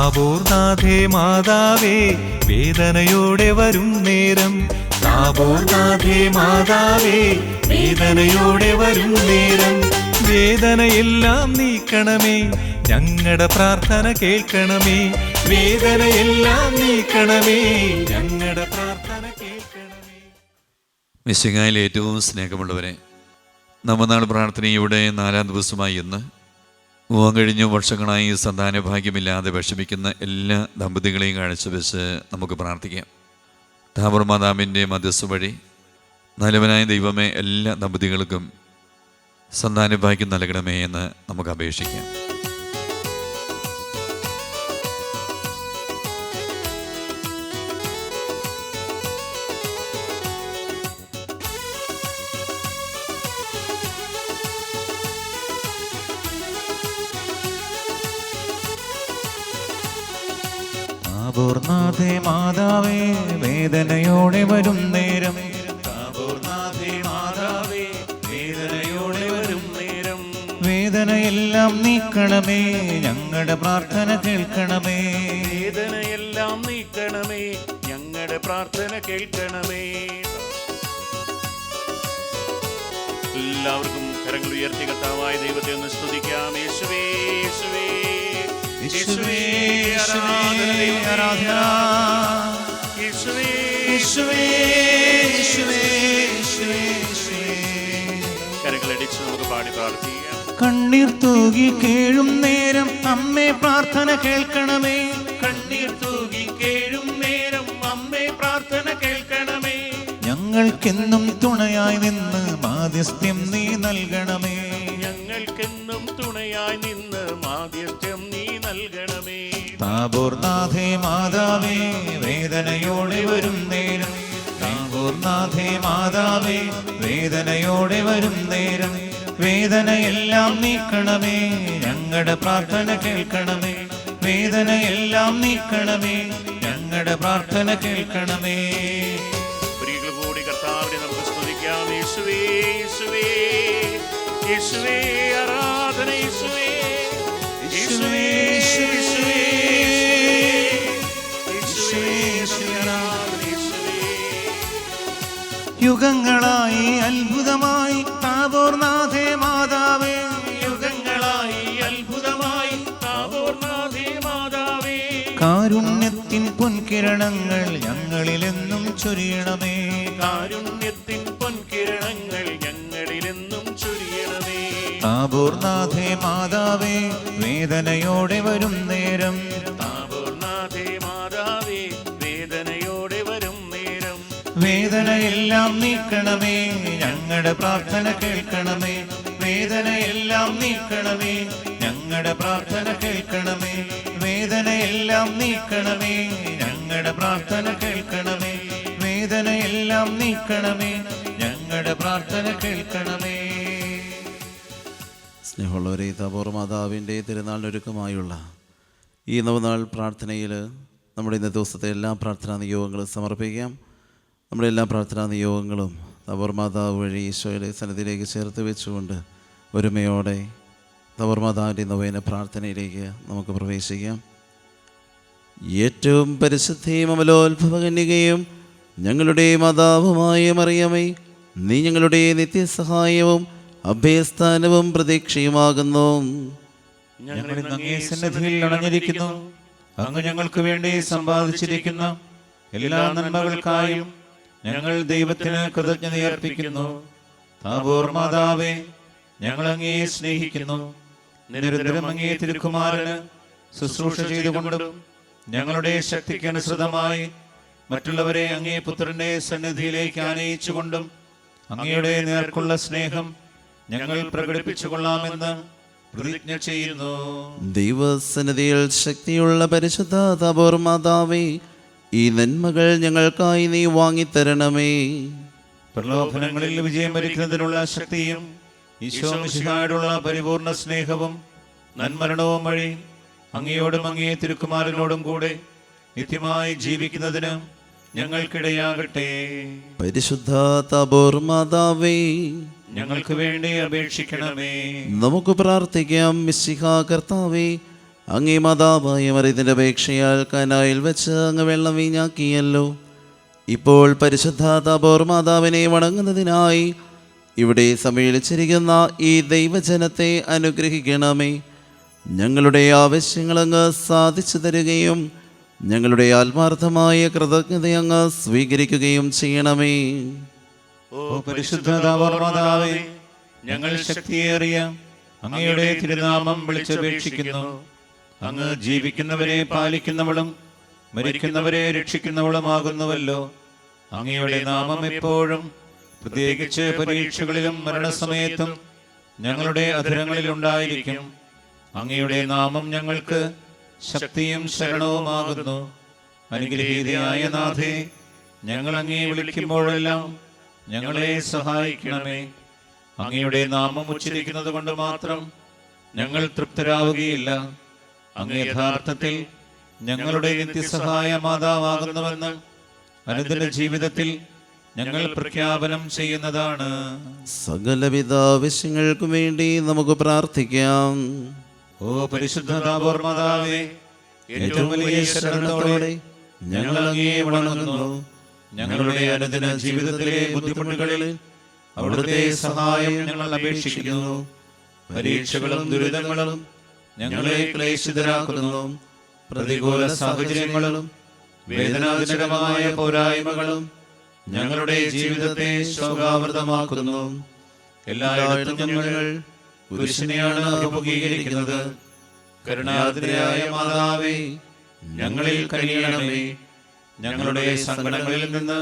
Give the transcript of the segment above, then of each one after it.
താപോർനാഥേ മാതാവേ വേദനയോടെ വരും നേരം. താപോർനാഥേ മാതാവേ വേദനയോടെ വരും നേരം. വേദനയെല്ലാം നീക്കണമേ ഞങ്ങളുടെ പ്രാർത്ഥന കേൾക്കണമേ. വേദനയെല്ലാം നീക്കണമേ ഞങ്ങളുടെ പ്രാർത്ഥന കേൾക്കണമേ. മിശികായിൽ ഏറ്റവും സ്നേഹമുള്ളവരെ നമ്മനാൾ പ്രാർത്ഥനയുടെ നാലാം ദിവസമായി ഇന്ന് വിവാഹം കഴിഞ്ഞ വർഷങ്ങളായി സന്താന ഭാഗ്യമില്ലാതെ വിഷമിക്കുന്ന എല്ലാ ദമ്പതികളെയും കാഴ്ചവെച്ച് നമുക്ക് പ്രാർത്ഥിക്കാം. താമർ മാതാവിന്റെ മധ്യസ്ഥ വഴി നല്ലവനായ ദൈവമേ എല്ലാ ദമ്പതികൾക്കും സന്താന ഭാഗ്യം നൽകണമേ എന്ന് നമുക്ക് അപേക്ഷിക്കാം. താപോർനാഥേ മാതാവേ വേദനയോടെ വരും നേരം. താപോർനാഥേ മാതാവേ വേദനയോടെ വരും നേരം. വേദനയെല്ലാം നീക്കണമേ ഞങ്ങളുടെ പ്രാർത്ഥന കേൾക്കണമേ. വേദനയെല്ലാം നീക്കണമേ ഞങ്ങളുടെ പ്രാർത്ഥന കേൾക്കണമേ. എല്ലാവർക്കും കരങ്ങൾ ഉയർത്തി കർത്താവായ ദൈവത്തെ ഒന്ന് സ്തുതിക്കാം. യേശുവേ യേശുവേ. കരങ്ങളടിച്ച് നമുക്ക് പാടി പ്രാർത്ഥിക്കാം. കണ്ണീർ തൂകി കേഴും നേരം അമ്മേ പ്രാർത്ഥന കേൾക്കണമേ. കണ്ണീർ തൂകി കേഴും നേരം അമ്മേ പ്രാർത്ഥന കേൾക്കണമേ. ഞങ്ങൾക്കെന്നും തുണയായി നിന്ന് മാധ്യസ്ഥ്യം നീ നൽകണമേ. താപോർനാഥേ മാതാവേ വേദനയോടെ വരും നേരം. താപൂർനാഥേ മാതാവേ വേദനയോടെ വരും നേരം. വേദനയെല്ലാം നീക്കണമേ ഞങ്ങളുടെ പ്രാർത്ഥന കേൾക്കണമേ. വേദനയെല്ലാം നീക്കണമേ ഞങ്ങളുടെ പ്രാർത്ഥന കേൾക്കണമേ. കൂടി കർത്താവിനെ നമുക്ക് സ്തുതിക്കാം. യേശുവേ യേശുവേ യേശുവേ ആരാധന യേശുവേ. പൊൻകിരണങ്ങൾ ഞങ്ങളിലെന്നും ചൊരിയണമേ. കാരുണ്യത്തിൻ പൊൻകിരണങ്ങൾ ഞങ്ങളിലെന്നും ചൊരിയണമേ. താപൂർനാഥേ മാതാവേ വേദനയോടെ വരും നേരം. താപൂർനാഥേ മാതാവേ വേദനയോടെ വരും നേരം. വേദനയെല്ലാം നീക്കണമേ ഞങ്ങളുടെ പ്രാർത്ഥന കേൾക്കണമേ. വേദനയെല്ലാം നീക്കണമേ ഞങ്ങളുടെ പ്രാർത്ഥന കേൾക്കണമേ. വേദനയെല്ലാം നീക്കണമേ ഞങ്ങളുടെ പ്രാർത്ഥന കേൾക്കണമേ. വേദനയെല്ലാം നീക്കണമേ ഞങ്ങളുടെ പ്രാർത്ഥന കേൾക്കണമേ. സ്നേഹമുള്ളവരെ തപോർ മാതാവിന്റെ തിരുനാളിനൊരുക്കമായുള്ള ഈ നവനാൾ പ്രാർത്ഥനയിൽ നമ്മുടെ ഇന്നത്തെ ദിവസത്തെ എല്ലാ പ്രാർത്ഥനാ നിയോഗങ്ങളും സമർപ്പിക്കാം. നമ്മുടെ എല്ലാ പ്രാർത്ഥനാ നിയോഗങ്ങളും തപോർ മാതാവ് വഴി ഈശോയുടെ സന്നിധിയിലേക്ക് ചേർത്ത് വെച്ചുകൊണ്ട് ഒരുമയോടെ തപോർ മാതാവിന്റെ നവേന പ്രാർത്ഥനയിലേക്ക് നമുക്ക് പ്രവേശിക്കാം. ഏറ്റവും പരിശുദ്ധിയും അമലോത്ഭവകന്യകയും ഞങ്ങളുടെ മാതാവുമായ മറിയമേ നീ ഞങ്ങളുടെ നിത്യസഹായവും അഭയസ്ഥാനവും പ്രതീക്ഷയുമാകുന്നു. അണഞ്ഞിരിക്കുന്നു അങ്ങ് ഞങ്ങൾക്ക് വേണ്ടി സമ്പാദിച്ചിരിക്കുന്ന എല്ലാ നന്മകൾക്കായും ഞങ്ങൾ ദൈവത്തിന് കൃതജ്ഞതയർപ്പിക്കുന്നു. താപോർ മാതാവേ ഞങ്ങൾ അങ്ങേ സ്നേഹിക്കുന്നു. നിരന്തരം അങ്ങേ തിരുക്കുമാരന് ശുശ്രൂഷ ചെയ്തുകൊണ്ടും ഞങ്ങളുടെ ശക്തിക്ക് അനുസൃതമായി മറ്റുള്ളവരെ അങ്ങേ പുത്രന്റെ സന്നിധിയിലേക്ക് ആനയിച്ചുകൊണ്ടും അങ്ങയുടെ നേർക്കുള്ള സ്നേഹം ഞങ്ങൾ പ്രകടിപ്പിച്ചുകൊള്ളാമെന്ന് പ്രതിജ്ഞ ചെയ്യുന്നു. ദൈവസന്നിധിയിൽ ശക്തിയുള്ള പരിശുദ്ധ തപോർ മാതാവേ ഈ നന്മകൾ ഞങ്ങൾക്കായി നീ വാങ്ങിത്തരണമേ. പ്രലോഭനങ്ങളിൽ വിജയം വരിക്കുന്നതിനുള്ള ശക്തിയും ഈശോ മിശിഹായോടുള്ള പരിപൂർണ സ്നേഹവും നന്മരണവും വഴി അങ്ങയോടും അങ്ങേ തിരുക്കുമാരനോടും കൂടെ നിത്യമായി ജീവിക്കുന്നതിന് ഞങ്ങൾക്കിടയാകട്ടെ. പരിശുദ്ധ തപോർമാതാവേ ഞങ്ങൾക്ക് വേണ്ടി അപേക്ഷിക്കണമേ. നമുക്ക് പ്രാർത്ഥിക്കാം മിസ്സിഹാ കർത്താവേ അങ്ങേ മാതാവായ മറിയത്തിന്റെ അപേക്ഷയാൽ കനായിൽ വെച്ച് അങ്ങ് വെള്ളം വീഞ്ഞാക്കിയല്ലോ. ഇപ്പോൾ പരിശുദ്ധ തപോർ മാതാവിനെ വണങ്ങുന്നതിനായി ഇവിടെ സമ്മേളിച്ചിരിക്കുന്ന ഈ ദൈവജനത്തെ അനുഗ്രഹിക്കണമേ. ഞങ്ങളുടെ ആവശ്യങ്ങൾ അങ്ങ് സാധിച്ചു തരികയും ഞങ്ങളുടെ ആത്മാർത്ഥമായ കൃതജ്ഞത അങ്ങ് സ്വീകരിക്കുകയും ചെയ്യണമേ. ഓ പരിശുദ്ധ ഞങ്ങൾ ശക്തിയേറിയ അങ്ങയുടെ തിരുനാമം വിളിച്ചപേക്ഷിക്കുന്നു. അങ്ങ് ജീവിക്കുന്നവരെ പാലിക്കുന്നവളും മരിക്കുന്നവരെ രക്ഷിക്കുന്നവളുമാകുന്നുവല്ലോ. അങ്ങയുടെ നാമം എപ്പോഴും പ്രത്യേകിച്ച് പരീക്ഷകളിലും മരണസമയത്തും ഞങ്ങളുടെ അധരങ്ങളിൽ ഉണ്ടായിരിക്കും. അങ്ങയുടെ നാമം ഞങ്ങൾക്ക് ശക്തിയും ശരണവുമാകുന്നു. അനുഗ്രഹീതയായ നാഥേ ഞങ്ങൾ അങ്ങേ വിളിക്കുമ്പോഴെല്ലാം ഞങ്ങളെ സഹായിക്കണമേ. അങ്ങയുടെ നാമം ഉച്ചരിക്കുന്നത് കൊണ്ട് മാത്രം ഞങ്ങൾ തൃപ്തരാവുകയില്ല. അങ്ങ് യഥാർത്ഥത്തിൽ ഞങ്ങളുടെ നിത്യസഹായ മാതാവാകുന്നുവെന്ന് അനുദിന ജീവിതത്തിൽ ഞങ്ങൾ പ്രഖ്യാപനം ചെയ്യുന്നതാണ്. സകലവിധ ആവശ്യങ്ങൾക്കും വേണ്ടി നമുക്ക് പ്രാർത്ഥിക്കാം. ഓ പരിശുദ്ധ താപോർ മാതാവേ ഏറ്റവും വലിയ ശരണത്തോടെ ഞങ്ങൾ അങ്ങേ വണങ്ങുന്നു. ഞങ്ങളുടെ അനുദിന ജീവിതത്തിലെ ബുദ്ധിമുട്ടുകളിൽ അവിടുത്തെ സഹായം ഞങ്ങൾ അപേക്ഷിക്കുന്നു. പരീക്ഷകളും ദുരിതങ്ങളും ഞങ്ങളെ ക്ലേശിതരാക്കുന്നു. പ്രതികൂല സാഹചര്യങ്ങളും വേദനാജനകമായ പോരായ്മകളും ഞങ്ങളുടെ ജീവിതത്തെ ശോകാവൃതമാക്കുന്നു. എല്ലായിടത്തും ഞങ്ങൾ പുരുഷനെയാണ് അഭിമുഖീകരിക്കുന്നത്. കരുണാതിരായ മാതാവേ ഞങ്ങളിൽ കഴിയണമേ ഞങ്ങളുടെ സങ്കടങ്ങളിൽ നിന്ന്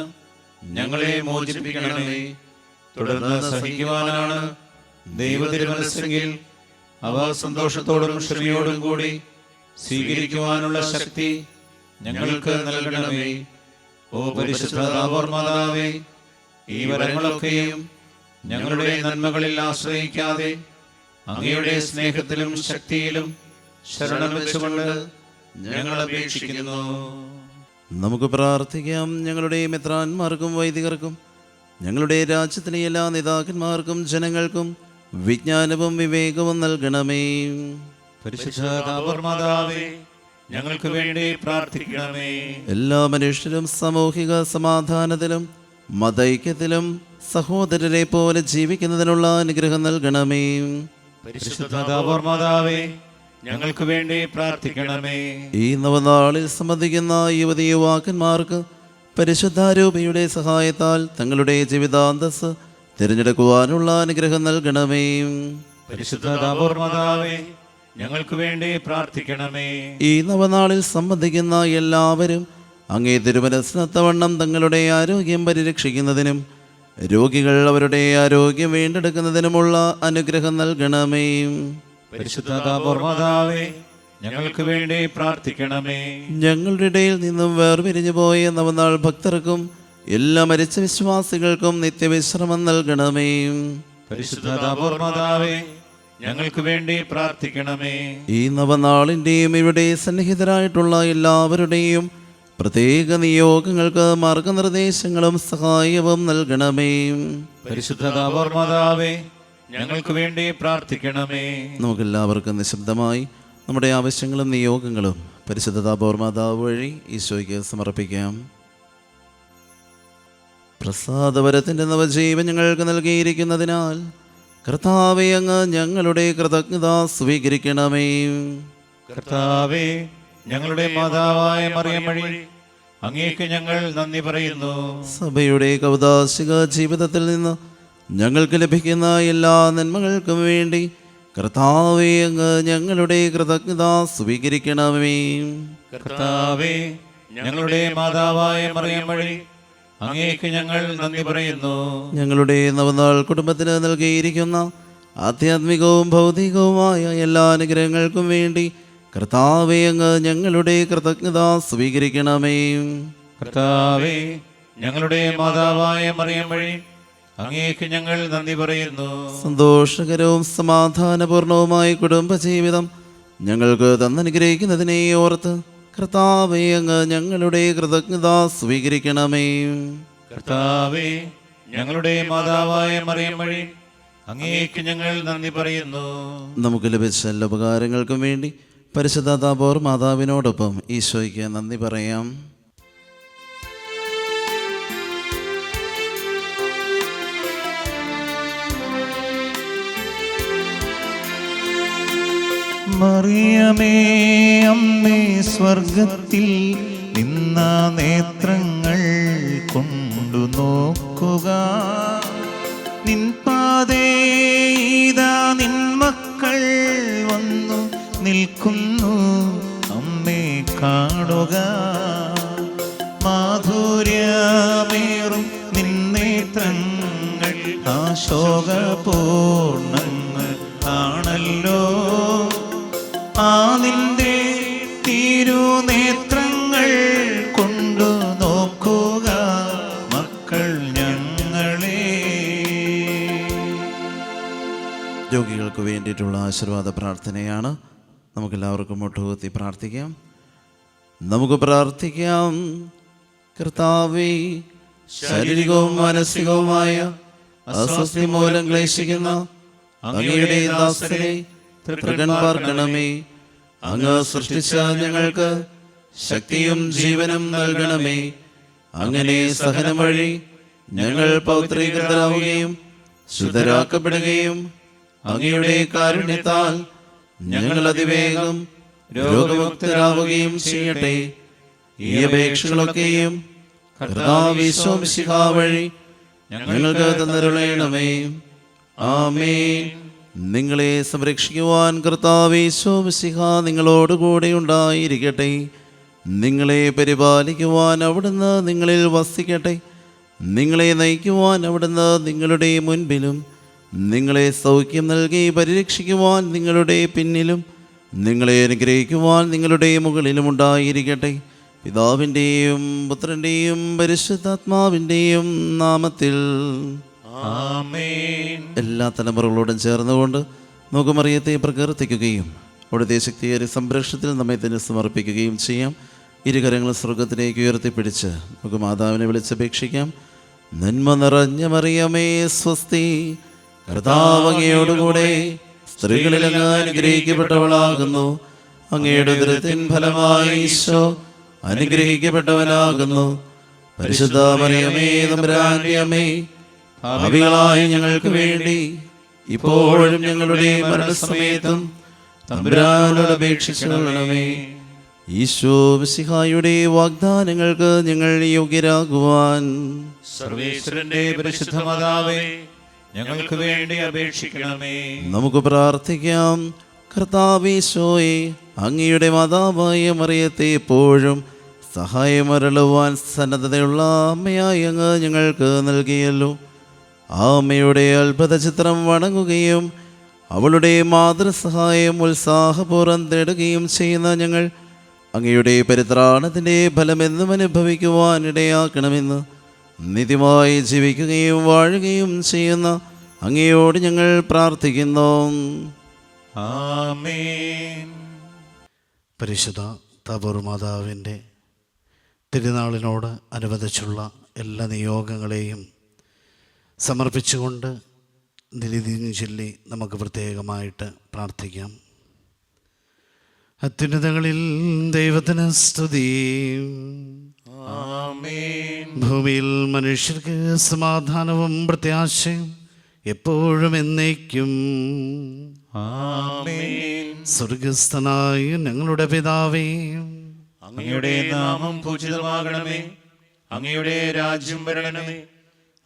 ഞങ്ങളെ മോചിപ്പിക്കണമേ. തുടർന്ന് സഹിക്കുവാനാണ് ദൈവതിരുമനസ്സെങ്കിൽ അവ സന്തോഷത്തോടും ക്ഷമയോടും കൂടി സ്വീകരിക്കുവാനുള്ള ശക്തി ഞങ്ങൾക്ക് നൽകണമേ. ഓ പരിശുദ്ധ താപോർ മാതാവേ ഈ വരങ്ങളൊക്കെയും ഞങ്ങളുടെ നന്മകളിൽ ആശ്രയിക്കാതെ അങ്ങയുടെ സ്നേഹത്തിലും ശക്തിയിലും ശരണം വെച്ചുകൊണ്ട് ഞങ്ങൾ അപേക്ഷിക്കുന്നു. നമുക്ക് പ്രാർത്ഥിക്കാം. ഞങ്ങളുടെ മിത്രാന്മാർക്കും വൈദികർക്കും ഞങ്ങളുടെ രാജ്യത്തിലെ എല്ലാ നേതാക്കന്മാർക്കും ജനങ്ങൾക്കും വിജ്ഞാനവും വിവേകവും നൽകണമേ. പരിശുദ്ധ ഞങ്ങൾക്ക് വേണ്ടി പ്രാർത്ഥിക്കണമേ. എല്ലാ മനുഷ്യരും സാമൂഹിക സമാധാനത്തിലും മതൈക്യത്തിലും സഹോദരരെ പോലെ ജീവിക്കുന്നതിനുള്ള അനുഗ്രഹം നൽകണമേ. പരിശുദ്ധ താപോർ മാതാവേ ഞങ്ങൾക്ക് വേണ്ടി പ്രാർത്ഥിക്കണമേ. ഈ നവനാളിൽ സംബന്ധിക്കുന്ന യുവതി യുവാക്കന്മാർക്ക് പരിശുദ്ധാരൂപിയുടെ സഹായത്താൽ തങ്ങളുടെ ജീവിതാന്തസ് തിരഞ്ഞെടുക്കുവാനുള്ള അനുഗ്രഹം നൽകണമേ. പരിശുദ്ധ ഞങ്ങൾക്ക് വേണ്ടി പ്രാർത്ഥിക്കണമേ. ഈ നവനാളിൽ സംബന്ധിക്കുന്ന എല്ലാവരും അങ്ങേ തിരുമനസ്നത്തവണ്ണം തങ്ങളുടെ ആരോഗ്യം പരിരക്ഷിക്കുന്നതിനും രോഗികൾ അവരുടെ ആരോഗ്യം വീണ്ടെടുക്കുന്നതിനുമുള്ള അനുഗ്രഹം നൽകണമേ. പരിശുദ്ധ ഞങ്ങൾക്ക് വേണ്ടി പ്രാർത്ഥിക്കണമേ. ഞങ്ങളുടെ ഇടയിൽ നിന്നും വേർപിരിഞ്ഞു പോയ നവനാൾ ഭക്തർക്കും എല്ലാ മരിച്ച വിശ്വാസികൾക്കും നിത്യവിശ്രമം നൽകണമേ. പരിശുദ്ധ ഞങ്ങൾക്ക് വേണ്ടി പ്രാർത്ഥിക്കണമേ. ഈ നവനാളിന്റെയും ഇവിടെ സന്നിഹിതരായിട്ടുള്ള എല്ലാവരുടെയും പ്രത്യേക നിയോഗങ്ങൾക്ക് മാർഗനിർദ്ദേശങ്ങളും സഹായവും നൽകണമേ. പരിശുദ്ധ മാതാവേ ഞങ്ങൾക്ക് വേണ്ടി പ്രാർത്ഥിക്കണമേ. നമുക്ക് എല്ലാവർക്കും നിശബ്ദമായി നമ്മുടെ ആവശ്യങ്ങളും നിയോഗങ്ങളും പരിശുദ്ധ വഴി ഈശോയ്ക്ക് സമർപ്പിക്കാം. പ്രസാദപരത്തിന്റെ നവജീവൻ ഞങ്ങൾക്ക് നൽകിയിരിക്കുന്നതിനാൽ കർത്താവെ അങ്ങ് ഞങ്ങളുടെ കൃതജ്ഞത സ്വീകരിക്കണമേ. കർത്താവേ ഞങ്ങളുടെ മാതാവായ മറിയം വഴി അങ്ങേക്ക് ഞങ്ങൾ നന്ദി പറയുന്നു. സഭയുടെ കൗതാശിക ജീവിതത്തിൽ നിന്ന് ഞങ്ങൾക്ക് ലഭിക്കുന്ന എല്ലാ നന്മകൾക്കും വേണ്ടി കർത്താവെ അങ്ങ് ഞങ്ങളുടെ കൃതജ്ഞത സ്വീകരിക്കണമേ. കർത്താവേ ഞങ്ങളുടെ മാതാവായ മറിയം വഴി അങ്ങേക്ക് ഞങ്ങൾ നന്ദി പറയുന്നു. ഞങ്ങളുടെ നവനാൾ കുടുംബത്തിന് നൽകിയിരിക്കുന്ന ആധ്യാത്മികവും ഭൗതികവുമായ എല്ലാ അനുഗ്രഹങ്ങൾക്കും വേണ്ടി കർത്താവെ അങ്ങ് ഞങ്ങളുടെ കൃതജ്ഞത സ്വീകരിക്കണമേ. കർത്താവേ ഞങ്ങളുടെ മാതാവായ മറിയം വഴി അങ്ങേക്ക് ഞങ്ങൾ നന്ദി പറയുന്നു. സന്തോഷകരവും സമാധാനപൂർണവുമായ കുടുംബജീവിതം ഞങ്ങൾക്ക് തന്നനുഗ്രഹിക്കുന്നതിനെ ഓർത്ത് കർത്താവെ അങ്ങ് ഞങ്ങളുടെ കൃതജ്ഞത സ്വീകരിക്കണമേ. കർത്താവേ ഞങ്ങളുടെ മാതാവായ മറിയം വഴി അങ്ങേക്ക് ഞങ്ങൾ നന്ദി പറയുന്നു. നമുക്ക് ലഭിച്ച എല്ലാ ഉപകാരങ്ങൾക്കും വേണ്ടി പരിശുദ്ധ താബോർ മാതാവിനോടൊപ്പം ഈശോയ്ക്ക് നന്ദി പറയാം. മറിയമേ അമ്മേ സ്വർഗത്തിൽ നിന്ന നേത്രങ്ങൾ കൊണ്ടു നോക്കുക. നിൻ പാതേതാ നിൻ മക്കൾ വന്നു നിൽക്കുന്നു അമ്മേ കാണുക. മാധുര്യമേറും നിൻ നേത്രങ്ങൾ ആശോകപൂർണങ്ങൾ ആണല്ലോ. ആ നിന്റെ നോക്കുക മക്കൾ ഞങ്ങളെ. രോഗികൾക്ക് വേണ്ടിയിട്ടുള്ള ആശീർവാദ പ്രാർത്ഥനയാണ്. നമുക്കെല്ലാവർക്കും മുട്ടുകുത്തി പ്രാർത്ഥിക്കാം. നമുക്ക് പ്രാർത്ഥിക്കാം. കർത്താവേ ശാരീരികവും മാനസികവുമായ അസ്വസ്ഥി മൂലം ക്ലേശിക്കുന്ന അങ്ങയുടെ ദാസനെ തൃക്കൺ പാർക്കണമേ അങ്ങ് സൃഷ്ടിച്ച ഞങ്ങൾക്ക് ശക്തിയും ജീവനും നൽകണമേ. അങ്ങനെ സഹനം വഴി ഞങ്ങൾ പൗത്രീകൃതരാവുകയും ശുദ്ധരാക്കപ്പെടുകയും അങ്ങയുടെ കാരുണ്യത്താൽ ഞങ്ങൾ അതിവേഗം രോഗമുക്തരാവുകയും ചെയ്യട്ടെ. ഈ അപേക്ഷകളൊക്കെയും കർത്താവിശ്വംശിഖ വഴി ഞങ്ങൾക്ക് തന്നരുളയണമേ ആമേ നിങ്ങളെ സംരക്ഷിക്കുവാൻ കർത്താവിശ്വംശിഖ നിങ്ങളോടുകൂടെ ഉണ്ടായിരിക്കട്ടെ. നിങ്ങളെ പരിപാലിക്കുവാൻ അവിടുന്ന് നിങ്ങളിൽ വസിക്കട്ടെ. നിങ്ങളെ നയിക്കുവാൻ അവിടുന്ന് നിങ്ങളുടെ മുൻപിലും. നിങ്ങളെ സൗഖ്യം നൽകി പരിരക്ഷിക്കുവാൻ നിങ്ങളുടെ പിന്നിലും. നിങ്ങളെ അനുഗ്രഹിക്കുവാൻ നിങ്ങളുടെ മുകളിലും ഉണ്ടായിരിക്കട്ടെ. പിതാവിന്റെയും പുത്രന്റെയും പരിശുദ്ധാത്മാവിന്റെയും നാമത്തിൽ എല്ലാ തലമുറകളോടും ചേർന്നുകൊണ്ട് നമുക്ക് മറിയത്തെ പ്രകീർത്തിക്കുകയും അവിടുത്തെ ശക്തിയേറെ സംരക്ഷണത്തിൽ നമ്മെ തന്നെ സമർപ്പിക്കുകയും ചെയ്യാം. ഇരുകരങ്ങൾ സ്വർഗത്തിലേക്ക് ഉയർത്തിപ്പിടിച്ച് നമുക്ക് മാതാവിനെ വിളിച്ചപേക്ഷിക്കാം. നന്മ നിറഞ്ഞ മറിയമേ സ്വസ്തി. കർത്താവങ്ങയോടുകൂടെ സ്ത്രീകളിൽ അങ്ങ് അനുഗ്രഹിക്കപ്പെട്ടവളാകുന്നു. അങ്ങയുടെ ദുരത്തിൻ ഫലമായി ഈശോ അനുഗ്രഹിക്കപ്പെട്ടവനാകുന്നു. പരിശുദ്ധ മറിയമേ തമ്പുരാന്റെ അമ്മേ ഭാവികളായ ഞങ്ങൾക്ക് വേണ്ടി ഇപ്പോഴും ഞങ്ങളുടെ മരണസമയത്തും തമ്പുരാനോട് അപേക്ഷിച്ചുകൊള്ളണമേ ഈശോ വാഗ്ദാനങ്ങൾക്ക് ഞങ്ങൾ യോഗ്യരാകുവാൻ. സർവേശ്വരന്റെ പരിശുദ്ധ മാതാവേ ഞങ്ങൾക്ക് വേണ്ടി അപേക്ഷിക്കണമേ. നമുക്ക് പ്രാർത്ഥിക്കാം. കർത്താവീശോയെ അങ്ങയുടെ മാതാവായ മറിയത്തെ എപ്പോഴും സഹായമരളുവാൻ സന്നദ്ധതയുള്ള അമ്മയായി അങ്ങ് ഞങ്ങൾക്ക് നൽകിയല്ലോ. ആ അമ്മയുടെ അത്ഭുത ചിത്രം വണങ്ങുകയും അവളുടെ മാതൃസഹായം ഉത്സാഹപൂർവം തേടുകയും ചെയ്യുന്ന ഞങ്ങൾ അങ്ങയുടെ പരിത്രാണത്തിന്റെ ഫലമെന്നും അനുഭവിക്കുവാനിടയാക്കണമെന്ന് നിത്യമായി ജീവിക്കുകയും വാഴുകയും ചെയ്യുന്ന അങ്ങയോട് ഞങ്ങൾ പ്രാർത്ഥിക്കുന്നു. പരിശുദ്ധ തപൂർ മാതാവിന്റെ തിരുനാളിനോട് അനുബന്ധിച്ചുള്ള എല്ലാ നിയോഗങ്ങളെയും സമർപ്പിച്ചുകൊണ്ട് നിലിതിന് ചൊല്ലി നമുക്ക് പ്രത്യേകമായിട്ട് പ്രാർത്ഥിക്കാം. അത്യുന്നതകളിൽ ദൈവത്തിന് സ്തുതി. ഭൂമിയിൽ മനുഷ്യർക്ക് സമാധാനവും പ്രത്യാശയും എപ്പോഴും എന്നേക്കും. സ്വർഗസ്ഥനായ ഞങ്ങളുടെ പിതാവേ. അങ്ങയുടെ നാമം പൂജിതമാകണമേ. അങ്ങയുടെ രാജ്യം വരണമേ.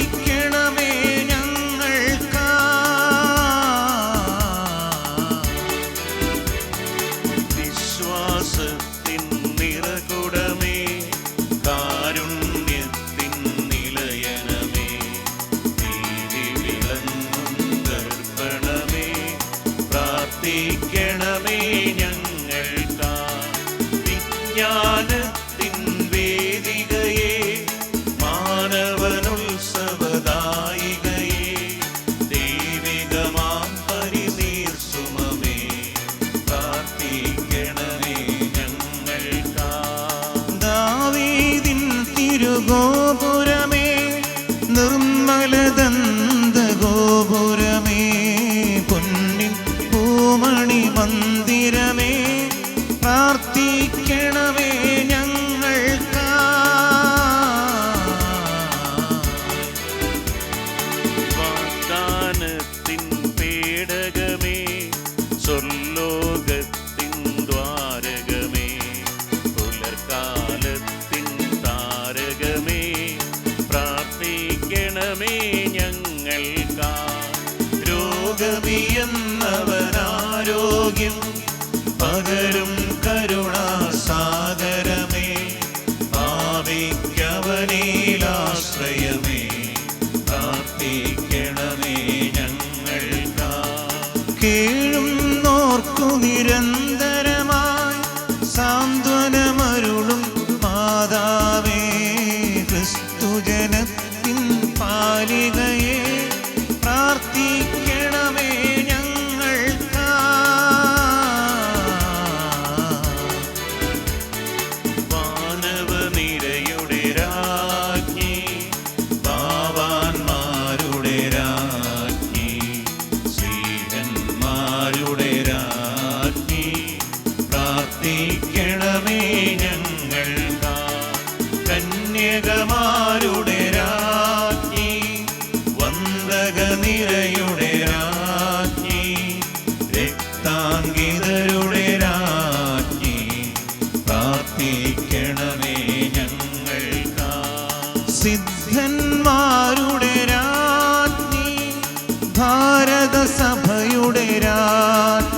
சிந்திக்கணமே വന്ന some സിദ്ധന്മാരുടെ രാജ്ഞി ഭാരത സഭയുടെ രാജ്ഞി.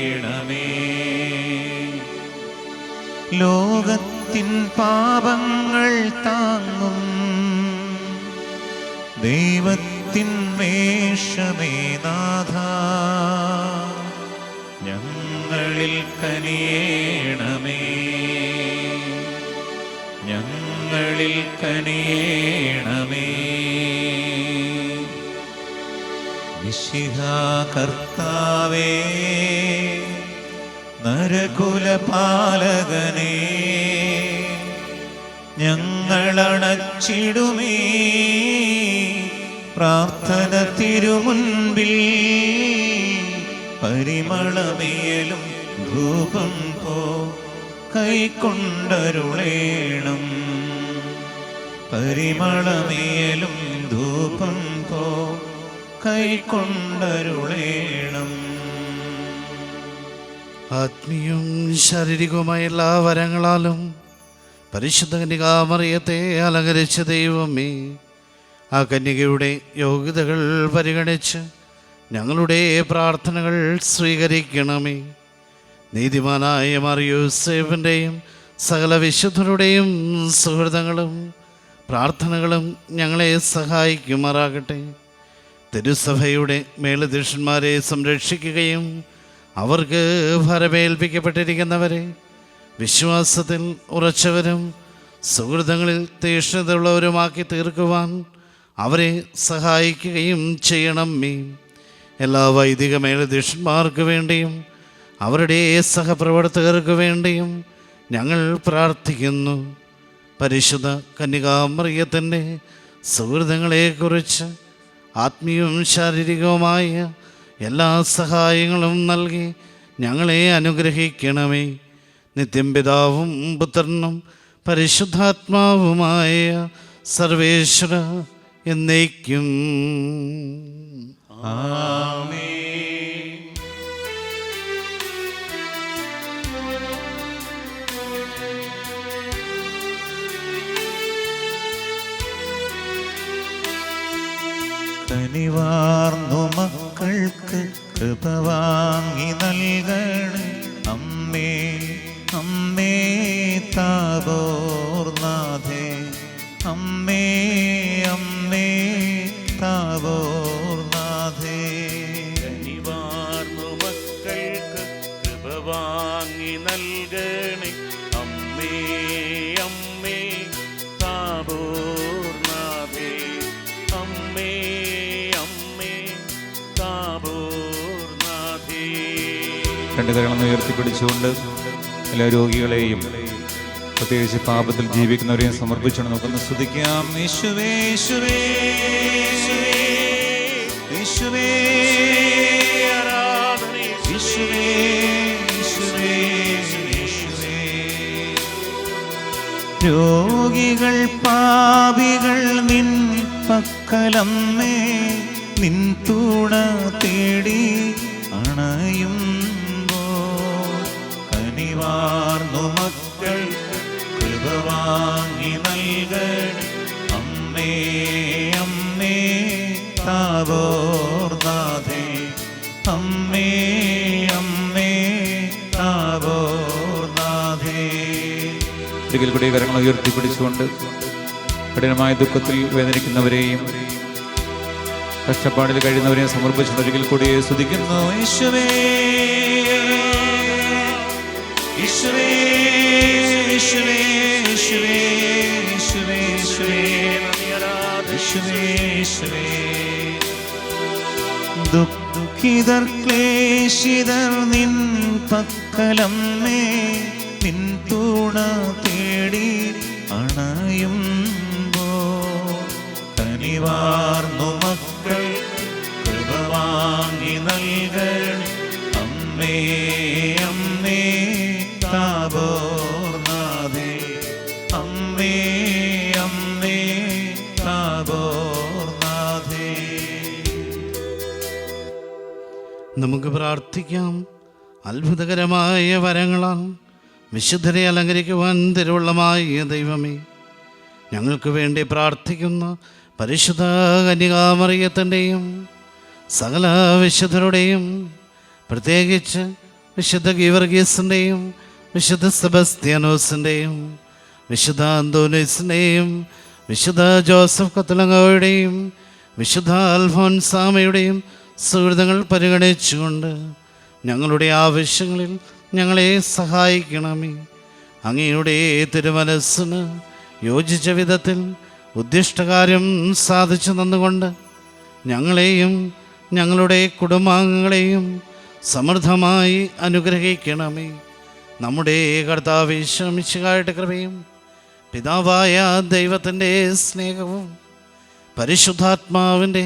ലോകത്തിൻ പാപങ്ങൾ താങ്ങും. ദൈവത്തിൻ വേഷമേ നാഥ. ഞങ്ങളിൽ കനിയേണമേ. ഞങ്ങളിൽ കനിയേണമേ. നിശിഹ കർത്താവേ നരകുലപാലകനേ ഞങ്ങളണച്ചിടുമേ. പ്രാർത്ഥന തിരുമുൻപിൽ പരിമളമേലും ധൂപം പോ. കൈക്കൊണ്ടരുളേണം. പരിമളമേലും ധൂപം പോ. കൈക്കൊണ്ടരുളേണം. ആത്മീയവും ശാരീരികവുമായ എല്ലാ വരങ്ങളാലും പരിശുദ്ധ കന്യകാമറിയത്തെ അലങ്കരിച്ച ദൈവമേ ആ കന്യകയുടെ യോഗ്യതകൾ പരിഗണിച്ച് ഞങ്ങളുടെ പ്രാർത്ഥനകൾ സ്വീകരിക്കണമേ. നീതിമാനായ മറിയൂസേഫിന്റെയും സകല വിശുദ്ധരുടെയും സുഹൃതങ്ങളും പ്രാർത്ഥനകളും ഞങ്ങളെ സഹായിക്കുമാറാകട്ടെ. തിരുസഭയുടെ മേലധ്യക്ഷന്മാരെ സംരക്ഷിക്കുകയും അവർക്ക് ഭരമേൽപ്പിക്കപ്പെട്ടിരിക്കുന്നവരെ വിശ്വാസത്തിൽ ഉറച്ചവരും സുഹൃതങ്ങളിൽ തീക്ഷ്ണതയുള്ളവരുമാക്കി തീർക്കുവാൻ അവരെ സഹായിക്കുകയും ചെയ്യണം മീ എല്ലാ വൈദിക മേലധ്യക്ഷന്മാർക്ക് വേണ്ടിയും അവരുടെ സഹപ്രവർത്തകർക്ക് വേണ്ടിയും ഞങ്ങൾ പ്രാർത്ഥിക്കുന്നു. പരിശുദ്ധ കന്യകാമറിയത്തിന്റെ സുഹൃതങ്ങളെക്കുറിച്ച് ആത്മീയവും ശാരീരികവുമായ എല്ലാ സഹായങ്ങളും നൽകി ഞങ്ങളെ അനുഗ്രഹിക്കണമേ. നിത്യം പിതാവും പുത്രനും പരിശുദ്ധാത്മാവുമായ സർവേശ്വര എന്നേക്കും. കനിവാർന്നു മക്കൾക്ക് കൃപ വാങ്ങി നൽകണേ. അമ്മേ അമ്മേ താപോർനാഥേ. അമ്മേ അമ്മേ താപോർനാഥേ രണ്ട് കരങ്ങളൊന്ന് ഉയർത്തിപ്പിടിച്ചുകൊണ്ട് എല്ലാ രോഗികളെയും പ്രത്യേകിച്ച് പാപത്തിൽ ജീവിക്കുന്നവരെയും സമർപ്പിച്ചുകൊണ്ട് നമുക്കൊന്ന് സ്തുതിക്കാം. രോഗികൾ പാപികൾ നിൻ പക്കലമ്മേ നിൻ തൂണ തേടി വാങ്ങി നൽകണേ. അമ്മേ അമ്മേ താവോർനാഥെ. അമ്മേ അമ്മേ താവോർനാഥേ. ഒരിക്കൽ കൂടി കരങ്ങൾ ഉയർത്തിപ്പിടിച്ചുകൊണ്ട് കഠിനമായ ദുഃഖത്തിൽ വേദനിക്കുന്നവരെയും കഷ്ടപ്പാടിൽ കഴിയുന്നവരെയും സമർപ്പിച്ചുകൊണ്ട് ഒരിക്കൽ കൂടി സ്തുതിക്കുന്നു. യേശുവേ. ഈശ്വരേ ഈശ്വരേ ഈശ്വരേ ഈശ്വരേ ഈശ്വരേ. ഈശ്വരേ ഈശ്വരേ. ദുഃഖിതർ ക്ലേശിതർ നിൻ പക്കലം മേ നിൻ തൂണ തേടി അണയുമ്പോ കനിവാർന്നു മക്കൾ കൃപ വാങ്ങി നൽകണം അമ്മേ. നമുക്ക് പ്രാർത്ഥിക്കാം. അത്ഭുതകരമായ വരങ്ങളാൽ വിശുദ്ധരെ അലങ്കരിക്കുവാൻ തിരുവുള്ളമായ ദൈവമേ. ഞങ്ങൾക്ക് വേണ്ടി പ്രാർത്ഥിക്കുന്ന പരിശുദ്ധ കന്യകാമറിയത്തിന്റെയും സകല വിശുദ്ധരുടെയും പ്രത്യേകിച്ച് വിശുദ്ധ ഗീവർഗീസിന്റെയും വിശുദ്ധ സെബസ്ത്യാനോസിന്റെയും വിശുദ്ധ അന്തോനീസിന്റെയും വിശുദ്ധ ജോസഫ് കത്തലങ്ങയുടെയും വിശുദ്ധ അൽഫോൻസാമയുടെയും സുഹൃത്തുക്കൾ പരിഗണിച്ചുകൊണ്ട് ഞങ്ങളുടെ ആവശ്യങ്ങളിൽ ഞങ്ങളെ സഹായിക്കണമേ. അങ്ങയുടെ തിരുമനസ്സിന് യോജിച്ച വിധത്തിൽ ഉദ്ദിഷ്ടകാര്യം സാധിച്ചു തന്നുകൊണ്ട് ഞങ്ങളെയും ഞങ്ങളുടെ കുടുംബാംഗങ്ങളെയും സമൃദ്ധമായി അനുഗ്രഹിക്കണമേ. നമ്മുടെ കർത്താവ് ശ്രമിച്ചുകായിട്ട് കൃപയും പിതാവായ ദൈവത്തിന്റെ സ്നേഹവും പരിശുദ്ധാത്മാവിന്റെ